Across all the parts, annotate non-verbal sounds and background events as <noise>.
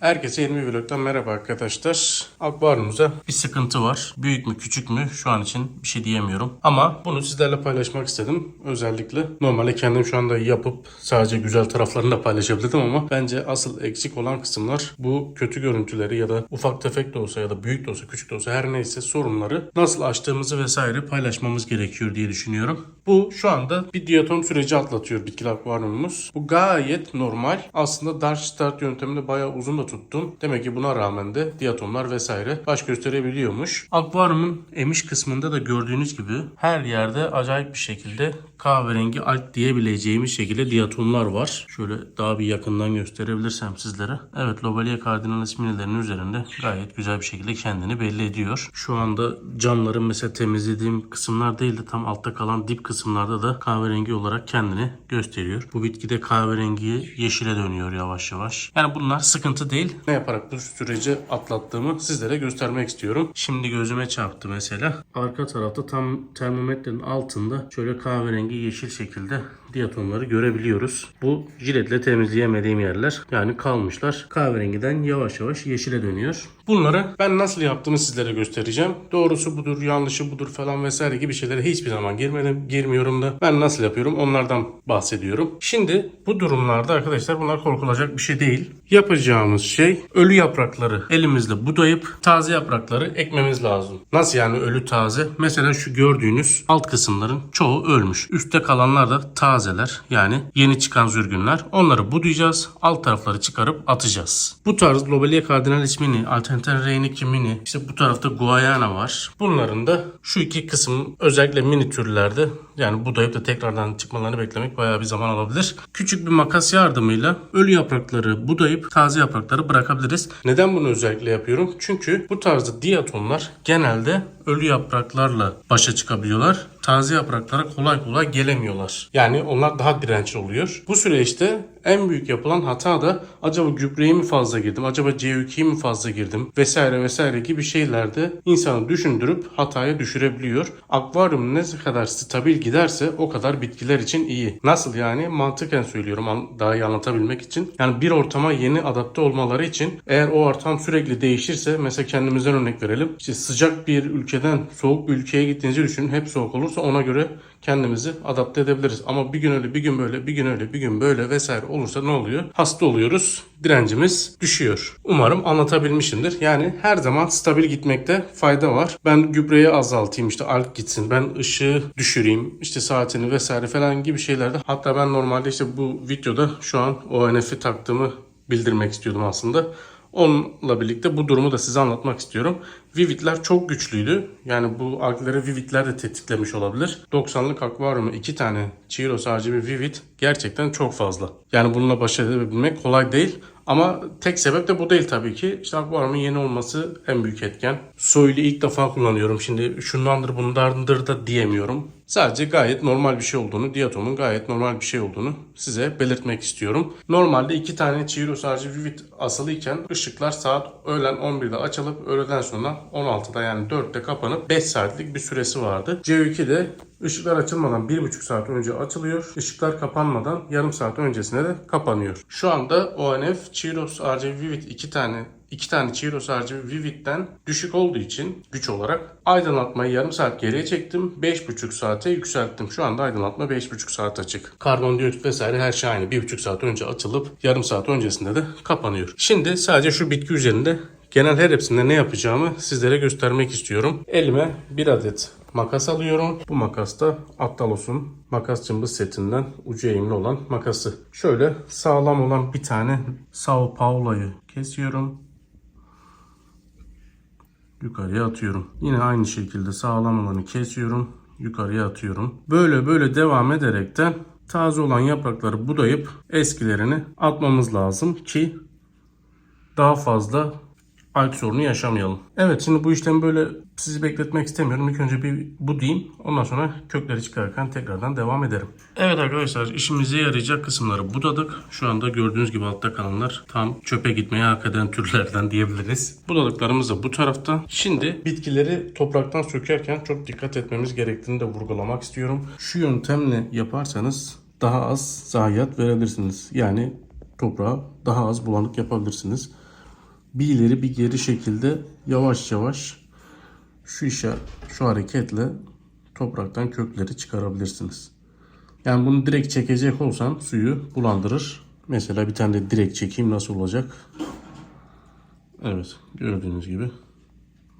Herkese yeni bir vlogdan merhaba arkadaşlar. Akvaryumumuza bir sıkıntı var. Büyük mü küçük mü şu an için bir şey diyemiyorum. Ama bunu sizlerle paylaşmak istedim. Özellikle normalde kendim şu anda yapıp sadece güzel taraflarını da paylaşabilirdim ama bence asıl eksik olan kısımlar bu kötü görüntüleri ya da ufak tefek de olsa ya da büyük de olsa küçük de olsa her neyse sorunları nasıl aştığımızı vesaire paylaşmamız gerekiyor diye düşünüyorum. Bu şu anda bir diyatom süreci atlatıyor bitkili akvaryumumuz. Bu gayet normal. Aslında Dark Start yöntemini bayağı uzun da tuttum. Demek ki buna rağmen de diyatomlar vesaire baş gösterebiliyormuş. Akvaryumun emiş kısmında da gördüğünüz gibi her yerde acayip bir şekilde kahverengi alg diyebileceğimiz şekilde diyatomlar var. Şöyle daha bir yakından gösterebilirsem sizlere. Evet Lobelia cardinalis minilerinin üzerinde gayet güzel bir şekilde kendini belli ediyor. Şu anda camların mesela temizlediğim kısımlar değil de tam altta kalan dip kısımlarda da kahverengi olarak kendini gösteriyor. Bu bitki de kahverengi yeşile dönüyor yavaş yavaş. Yani bunlar sıkıntı değil. Ne yaparak bu süreci atlattığımı sizlere göstermek istiyorum. Şimdi gözüme çarptı mesela. Arka tarafta tam termometrenin altında şöyle kahverengi yeşil şekilde diyatomları görebiliyoruz. Bu jiletle temizleyemediğim yerler. Yani kalmışlar. Kahverengiden yavaş yavaş yeşile dönüyor. Bunları ben nasıl yaptığımı sizlere göstereceğim. Doğrusu budur, yanlışı budur falan vesaire gibi şeylere hiçbir zaman girmedim, girmiyorum da. Ben nasıl yapıyorum onlardan bahsediyorum. Şimdi bu durumlarda arkadaşlar bunlar korkulacak bir şey değil. Yapacağımız şey ölü yaprakları elimizle budayıp taze yaprakları ekmemiz lazım. Nasıl yani ölü taze? Mesela şu gördüğünüz alt kısımların çoğu ölmüş. Üstte kalanlar da tazeler yani yeni çıkan zürgünler. Onları budayacağız. Alt tarafları çıkarıp atacağız. Bu tarz Lobelia cardinalis mini, Alternate Reiniki mini, işte bu tarafta Guayana var. Bunların da şu iki kısım özellikle mini türlerde yani budayıp da tekrardan çıkmalarını beklemek bayağı bir zaman alabilir. Küçük bir makas yardımıyla ölü yaprakları budayıp taze yaprakları bırakabiliriz. Neden bunu özellikle yapıyorum? Çünkü bu tarzda diatomlar genelde ölü yapraklarla başa çıkabiliyorlar. Taze yapraklara kolay kolay gelemiyorlar. Yani onlar daha dirençli oluyor. Bu süreçte en büyük yapılan hata da acaba gübreyi mi fazla girdim, acaba C2'yi mi fazla girdim vesaire vesaire gibi şeylerde insanı düşündürüp hataya düşürebiliyor. Akvaryum ne kadar stabil giderse o kadar bitkiler için iyi. Nasıl yani? Mantıken söylüyorum daha iyi anlatabilmek için. Yani bir ortama yeni adapte olmaları için eğer o ortam sürekli değişirse mesela kendimizden örnek verelim. İşte sıcak bir ülkeden soğuk bir ülkeye gittiğinizi düşünün. Hep soğuk olursa ona göre kendimizi adapte edebiliriz. Ama bir gün öyle, bir gün böyle, bir gün öyle, bir gün böyle vesaire olursa ne oluyor? Hasta oluyoruz. Direncimiz düşüyor. Umarım anlatabilmişimdir. Yani her zaman stabil gitmekte fayda var. Ben gübreyi azaltayım işte alg gitsin. Ben ışığı düşüreyim. işte saatini vesaire falan gibi şeylerde. Hatta ben normalde işte bu videoda şu an ONF'i taktığımı bildirmek istiyordum aslında. Onunla birlikte bu durumu da size anlatmak istiyorum. Vivitler çok güçlüydü. Yani bu algleri Vivitler de tetiklemiş olabilir. 90'lık akvaryumu 2 tane Chiros RGB Vivit gerçekten çok fazla. Yani bununla baş edebilmek kolay değil. Ama tek sebep de bu değil tabii ki. İşte akvaryumun yeni olması en büyük etken. Soylu ilk defa kullanıyorum. Şimdi şundandır bundandır da diyemiyorum. Sadece gayet normal bir şey olduğunu, Diatom'un gayet normal bir şey olduğunu size belirtmek istiyorum. Normalde iki tane Chiros RGB Vivid asılıyken ışıklar saat öğlen 11'de açılıp öğleden sonra 16'da yani 4'te kapanıp 5 saatlik bir süresi vardı. C2'de Işıklar açılmadan 1,5 saat önce açılıyor. Işıklar kapanmadan yarım saat öncesine de kapanıyor. Şu anda ONF Chiros RGB Vivid 2 tane iki tane Chiros RGB Vivid'den düşük olduğu için güç olarak aydınlatmayı yarım saat geriye çektim. 5,5 saate yükselttim. Şu anda aydınlatma 5,5 saat açık. Karbondioksit vesaire her şey aynı. 1,5 saat önce açılıp yarım saat öncesinde de kapanıyor. Şimdi sadece şu bitki üzerinde genel her hepsinde ne yapacağımı sizlere göstermek istiyorum. Elime bir adet makas alıyorum. Bu makas da Attalos'un makas cımbız setinden ucu eğimli olan makası. Şöyle sağlam olan bir tane Sao Paulo'yu kesiyorum. Yukarıya atıyorum. Yine aynı şekilde sağlam olanı kesiyorum. Yukarıya atıyorum. Böyle böyle devam ederekten taze olan yaprakları budayıp eskilerini atmamız lazım ki daha fazla alg sorunu yaşamayalım. Evet şimdi bu işlemi böyle sizi bekletmek istemiyorum. İlk önce bir budayım. Ondan sonra kökleri çıkarırken tekrardan devam ederim. Evet arkadaşlar işimize yarayacak kısımları budadık. Şu anda gördüğünüz gibi altta kalanlar tam çöpe gitmeye hak eden türlerden diyebiliriz. Budadıklarımız da bu tarafta. Şimdi bitkileri topraktan sökerken çok dikkat etmemiz gerektiğini de vurgulamak istiyorum. Şu yöntemle yaparsanız daha az zayiat verebilirsiniz. Yani toprağı daha az bulanık yapabilirsiniz. Bir ileri bir geri şekilde yavaş yavaş şu işe şu hareketle topraktan kökleri çıkarabilirsiniz. Yani bunu direkt çekecek olsan suyu bulandırır. Mesela bir tane de direkt çekeyim nasıl olacak? Evet gördüğünüz gibi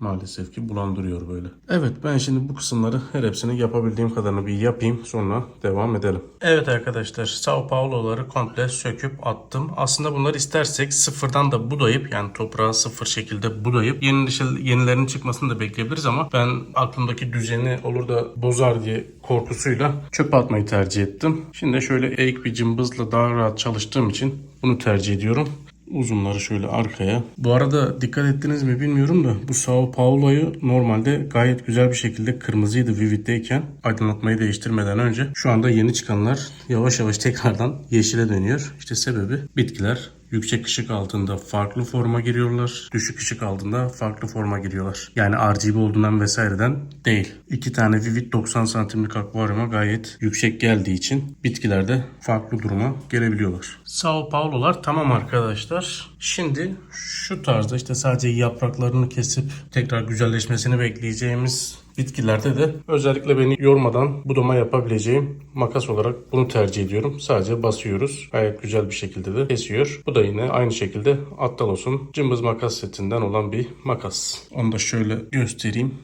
maalesef ki bulandırıyor böyle. Evet ben şimdi bu kısımları her hepsini yapabildiğim kadarını bir yapayım sonra devam edelim. Evet arkadaşlar Sao Paulo'ları komple söküp attım. Aslında bunları istersek sıfırdan da budayıp yani toprağı sıfır şekilde budayıp yeni yenilerinin çıkmasını da bekleyebiliriz ama ben aklımdaki düzeni olur da bozar diye korkusuyla çöpe atmayı tercih ettim. Şimdi şöyle eğik bir cımbızla daha rahat çalıştığım için bunu tercih ediyorum uzunları şöyle arkaya. Bu arada dikkat ettiniz mi bilmiyorum da bu Sao Paulo'yu normalde gayet güzel bir şekilde kırmızıydı Vivid'deyken aydınlatmayı değiştirmeden önce. Şu anda yeni çıkanlar yavaş yavaş tekrardan yeşile dönüyor. İşte sebebi bitkiler yüksek ışık altında farklı forma giriyorlar. Düşük ışık altında farklı forma giriyorlar. Yani RGB olduğundan vesaireden değil. İki tane Vivid 90 santimlik akvaryuma gayet yüksek geldiği için bitkilerde farklı duruma gelebiliyorlar. Sao Paulo'lar tamam arkadaşlar. Şimdi şu tarzda işte sadece yapraklarını kesip tekrar güzelleşmesini bekleyeceğimiz Bitkilerde de özellikle beni yormadan budama yapabileceğim makas olarak bunu tercih ediyorum. Sadece basıyoruz. Gayet güzel bir şekilde de kesiyor. Bu da yine aynı şekilde Attalos'un cımbız makas setinden olan bir makas. Onu da şöyle göstereyim.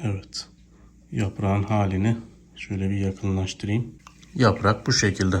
Evet. Yaprağın halini şöyle bir yakınlaştırayım. Yaprak bu şekilde.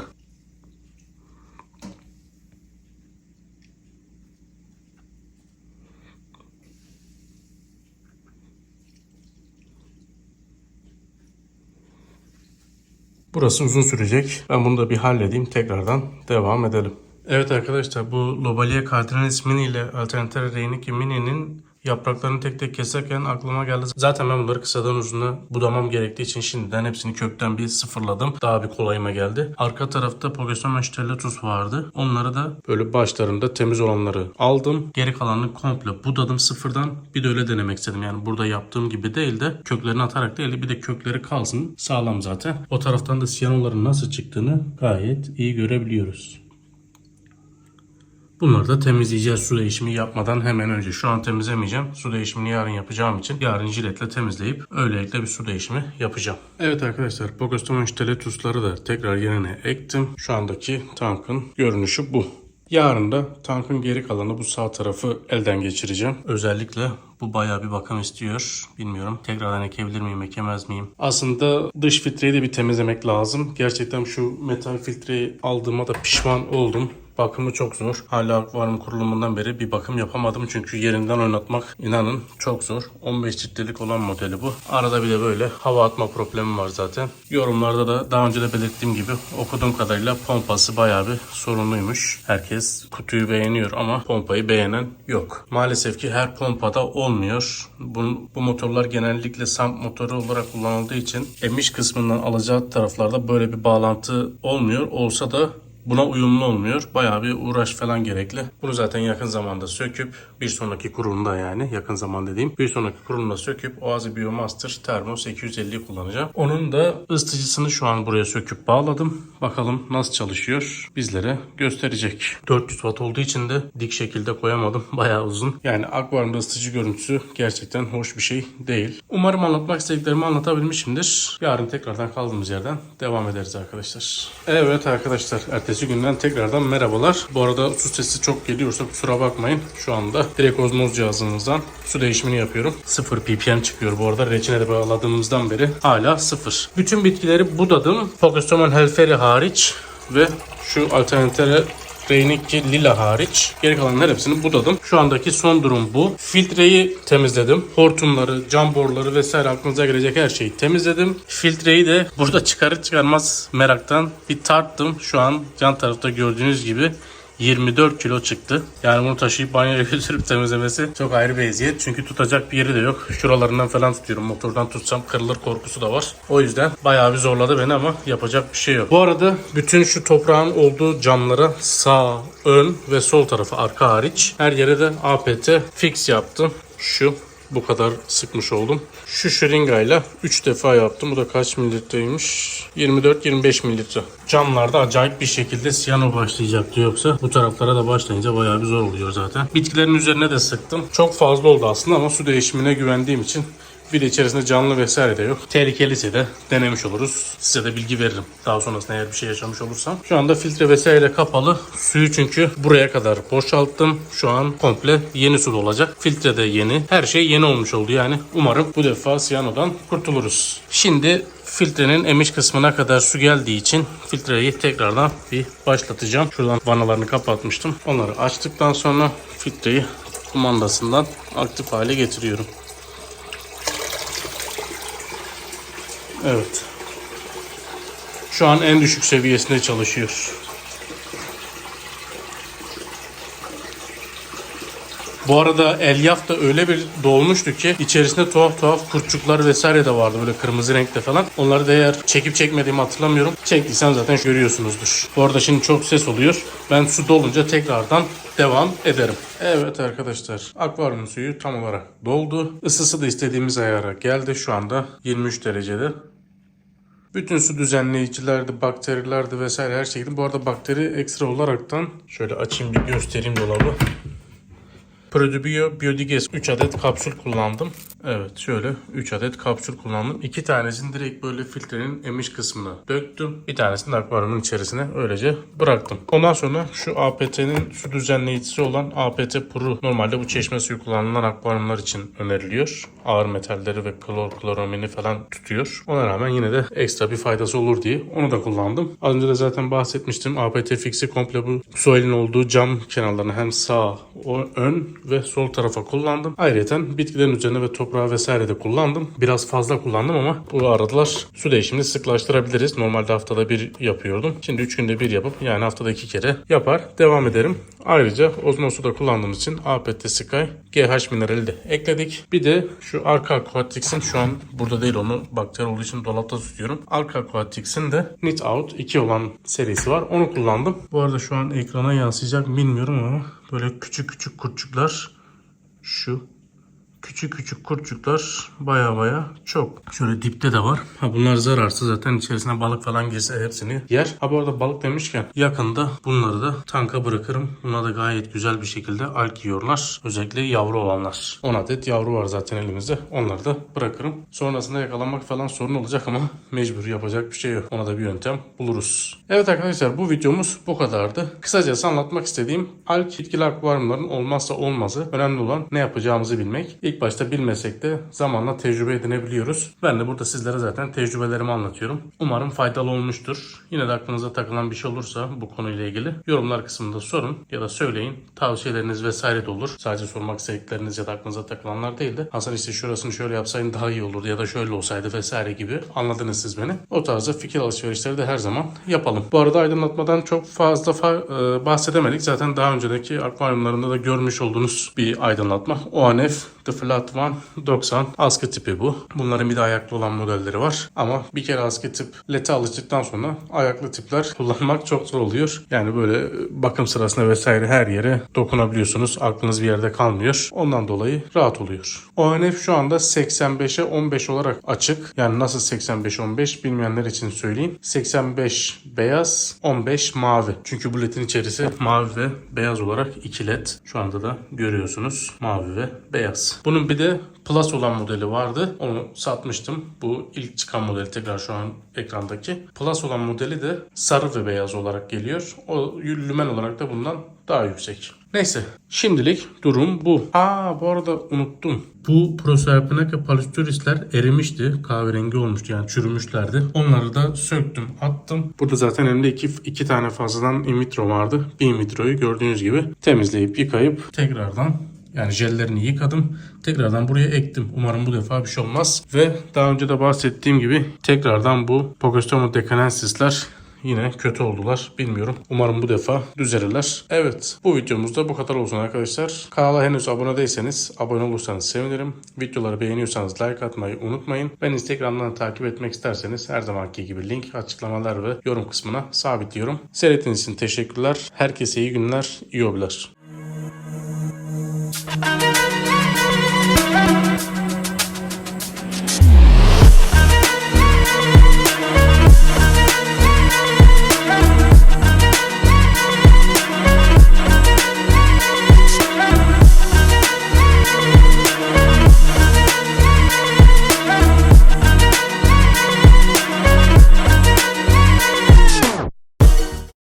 Burası uzun sürecek. Ben bunu da bir halledeyim. Tekrardan devam edelim. Evet arkadaşlar bu Lobalia cardinalis mini ile Alternatera reiniki mini'nin yapraklarını tek tek keserken aklıma geldi. Zaten ben bunları kısadan uzuna budamam gerektiği için şimdiden hepsini kökten bir sıfırladım. Daha bir kolayıma geldi. Arka tarafta Pogosoma Stellatus vardı. Onları da böyle başlarında temiz olanları aldım. Geri kalanını komple budadım sıfırdan. Bir de öyle denemek istedim. Yani burada yaptığım gibi değil de köklerini atarak değil de bir de kökleri kalsın. Sağlam zaten. O taraftan da siyanoların nasıl çıktığını gayet iyi görebiliyoruz. Bunları da temizleyeceğiz su değişimi yapmadan hemen önce. Şu an temizlemeyeceğim. Su değişimini yarın yapacağım için yarın jiletle temizleyip öylelikle bir su değişimi yapacağım. Evet arkadaşlar Pogostomon Teletus'ları da tekrar yerine ektim. Şu andaki tankın görünüşü bu. Yarın da tankın geri kalanı bu sağ tarafı elden geçireceğim. Özellikle bu bayağı bir bakım istiyor. Bilmiyorum. Tekrardan ekebilir miyim, ekemez miyim? Aslında dış filtreyi de bir temizlemek lazım. Gerçekten şu metal filtreyi aldığıma da pişman oldum. Bakımı çok zor. Hala akvaryum kurulumundan beri bir bakım yapamadım. Çünkü yerinden oynatmak inanın çok zor. 15 ciltlilik olan modeli bu. Arada bir de böyle hava atma problemi var zaten. Yorumlarda da daha önce de belirttiğim gibi okuduğum kadarıyla pompası bayağı bir sorunluymuş. Herkes kutuyu beğeniyor ama pompayı beğenen yok. Maalesef ki her pompada olmuyor. Bu, bu motorlar genellikle SAMP motoru olarak kullanıldığı için emiş kısmından alacağı taraflarda böyle bir bağlantı olmuyor. Olsa da Buna uyumlu olmuyor. Bayağı bir uğraş falan gerekli. Bunu zaten yakın zamanda söküp bir sonraki kurulumda yani yakın zaman dediğim bir sonraki kurulumda söküp Oazi Biomaster Thermo 850 kullanacağım. Onun da ısıtıcısını şu an buraya söküp bağladım. Bakalım nasıl çalışıyor bizlere gösterecek. 400 watt olduğu için de dik şekilde koyamadım. Bayağı uzun. Yani akvaryumda ısıtıcı görüntüsü gerçekten hoş bir şey değil. Umarım anlatmak istediklerimi anlatabilmişimdir. Yarın tekrardan kaldığımız yerden devam ederiz arkadaşlar. Evet arkadaşlar ertesi günden tekrardan merhabalar. Bu arada su sesi çok geliyorsa kusura bakmayın. Şu anda direkt ozmoz cihazınızdan su değişimini yapıyorum. 0 ppm çıkıyor bu arada. Reçine de bağladığımızdan beri hala 0. Bütün bitkileri budadım. Pogostomon helferi hariç ve şu alternatere Reiniki lila hariç geri kalan hepsini budadım. Şu andaki son durum bu. Filtreyi temizledim. Hortumları, cam boruları vesaire aklınıza gelecek her şeyi temizledim. Filtreyi de burada çıkarır çıkarmaz meraktan bir tarttım. Şu an yan tarafta gördüğünüz gibi 24 kilo çıktı. Yani bunu taşıyıp banyoya <laughs> götürüp temizlemesi çok ayrı bir eziyet. Çünkü tutacak bir yeri de yok. Şuralarından falan tutuyorum. Motordan tutsam kırılır korkusu da var. O yüzden bayağı bir zorladı beni ama yapacak bir şey yok. Bu arada bütün şu toprağın olduğu camlara sağ, ön ve sol tarafı arka hariç her yere de APT fix yaptım. Şu bu kadar sıkmış oldum. Şu şırıngayla 3 defa yaptım. Bu da kaç mililitreymiş? 24-25 mililitre. Camlarda acayip bir şekilde siyano başlayacaktı yoksa bu taraflara da başlayınca bayağı bir zor oluyor zaten. Bitkilerin üzerine de sıktım. Çok fazla oldu aslında ama su değişimine güvendiğim için bir de içerisinde canlı vesaire de yok. Tehlikeliyse de denemiş oluruz. Size de bilgi veririm. Daha sonrasında eğer bir şey yaşamış olursam. Şu anda filtre vesaire kapalı. Suyu çünkü buraya kadar boşalttım. Şu an komple yeni su olacak. Filtre de yeni. Her şey yeni olmuş oldu yani. Umarım bu defa siyanodan kurtuluruz. Şimdi filtrenin emiş kısmına kadar su geldiği için filtreyi tekrardan bir başlatacağım. Şuradan vanalarını kapatmıştım. Onları açtıktan sonra filtreyi kumandasından aktif hale getiriyorum. Evet. Şu an en düşük seviyesinde çalışıyor. Bu arada elyaf da öyle bir dolmuştu ki içerisinde tuhaf tuhaf kurtçuklar vesaire de vardı böyle kırmızı renkte falan. Onları da eğer çekip çekmediğimi hatırlamıyorum. Çektiysem zaten görüyorsunuzdur. Bu arada şimdi çok ses oluyor. Ben su dolunca tekrardan devam ederim. Evet arkadaşlar akvaryum suyu tam olarak doldu. Isısı da istediğimiz ayara geldi şu anda 23 derecede. Bütün su düzenleyicilerdi, bakterilerdi vesaire her şeydi. Bu arada bakteri ekstra olaraktan şöyle açayım bir göstereyim dolabı. Prodibio Biodiges 3 adet kapsül kullandım. Evet şöyle 3 adet kapsül kullandım. 2 tanesini direkt böyle filtrenin emiş kısmına döktüm. Bir tanesini akvaryumun içerisine öylece bıraktım. Ondan sonra şu APT'nin su düzenleyicisi olan APT Pro normalde bu çeşme suyu kullanılan akvaryumlar için öneriliyor. Ağır metalleri ve klor, kloromini falan tutuyor. Ona rağmen yine de ekstra bir faydası olur diye onu da kullandım. Az önce de zaten bahsetmiştim. APT Fix'i komple bu soilin olduğu cam kenarlarına hem sağ, o ön ve sol tarafa kullandım. Ayrıca bitkilerin üzerine ve toprağa vesaire de kullandım. Biraz fazla kullandım ama bu aradılar su değişimini sıklaştırabiliriz. Normalde haftada bir yapıyordum. Şimdi 3 günde bir yapıp yani haftada 2 kere yapar. Devam ederim. Ayrıca ozmosu da kullandığım için APT Sky GH minerali de ekledik. Bir de şu Arka Aquatics'in şu an burada değil onu bakteri olduğu için dolapta tutuyorum. Arka Aquatics'in de Knit Out 2 olan serisi var. Onu kullandım. Bu arada şu an ekrana yansıyacak bilmiyorum ama böyle küçük küçük kurtçuklar şu küçük küçük kurtçuklar baya baya çok. Şöyle dipte de var. Ha bunlar zararsız zaten içerisine balık falan girse hepsini yer. Ha bu arada balık demişken yakında bunları da tanka bırakırım. Bunlar da gayet güzel bir şekilde alg yiyorlar. Özellikle yavru olanlar. 10 adet yavru var zaten elimizde. Onları da bırakırım. Sonrasında yakalamak falan sorun olacak ama mecbur yapacak bir şey yok. Ona da bir yöntem buluruz. Evet arkadaşlar bu videomuz bu kadardı. Kısacası anlatmak istediğim alg bitkili akvaryumların olmazsa olmazı. Önemli olan ne yapacağımızı bilmek. İlk başta bilmesek de zamanla tecrübe edinebiliyoruz. Ben de burada sizlere zaten tecrübelerimi anlatıyorum. Umarım faydalı olmuştur. Yine de aklınıza takılan bir şey olursa bu konuyla ilgili yorumlar kısmında sorun ya da söyleyin. Tavsiyeleriniz vesaire de olur. Sadece sormak istedikleriniz ya da aklınıza takılanlar değil de Hasan işte şurasını şöyle yapsaydın daha iyi olurdu ya da şöyle olsaydı vesaire gibi anladınız siz beni. O tarzda fikir alışverişleri de her zaman yapalım. Bu arada aydınlatmadan çok fazla fa- e, bahsedemedik. Zaten daha önceki akvaryumlarında da görmüş olduğunuz bir aydınlatma. ONF The Flat One 90 askı tipi bu. Bunların bir de ayaklı olan modelleri var. Ama bir kere askı tip lete alıştıktan sonra ayaklı tipler kullanmak çok zor oluyor. Yani böyle bakım sırasında vesaire her yere dokunabiliyorsunuz. Aklınız bir yerde kalmıyor. Ondan dolayı rahat oluyor. ONF şu anda 85'e 15 olarak açık. Yani nasıl 85-15 bilmeyenler için söyleyeyim. 85 beyaz, 15 mavi. Çünkü bu ledin içerisi mavi ve beyaz olarak iki led. Şu anda da görüyorsunuz. Mavi ve beyaz. Bunun bir de Plus olan modeli vardı. Onu satmıştım. Bu ilk çıkan model tekrar şu an ekrandaki. Plus olan modeli de sarı ve beyaz olarak geliyor. O lümen olarak da bundan daha yüksek. Neyse şimdilik durum bu. Aa bu arada unuttum. Bu Proserpinaca palisturisler erimişti. Kahverengi olmuştu yani çürümüşlerdi. Onları da söktüm attım. Burada zaten elimde iki, iki tane fazladan in vitro vardı. Bir in vitroyu gördüğünüz gibi temizleyip yıkayıp tekrardan yani jellerini yıkadım. Tekrardan buraya ektim. Umarım bu defa bir şey olmaz. Ve daha önce de bahsettiğim gibi tekrardan bu Pogostoma decanensisler yine kötü oldular. Bilmiyorum. Umarım bu defa düzelirler. Evet. Bu videomuzda bu kadar olsun arkadaşlar. Kanala henüz abone değilseniz abone olursanız sevinirim. Videoları beğeniyorsanız like atmayı unutmayın. Ben Instagram'dan takip etmek isterseniz her zamanki gibi link açıklamalar ve yorum kısmına sabitliyorum. Seyrettiğiniz için teşekkürler. Herkese iyi günler, iyi hobiler.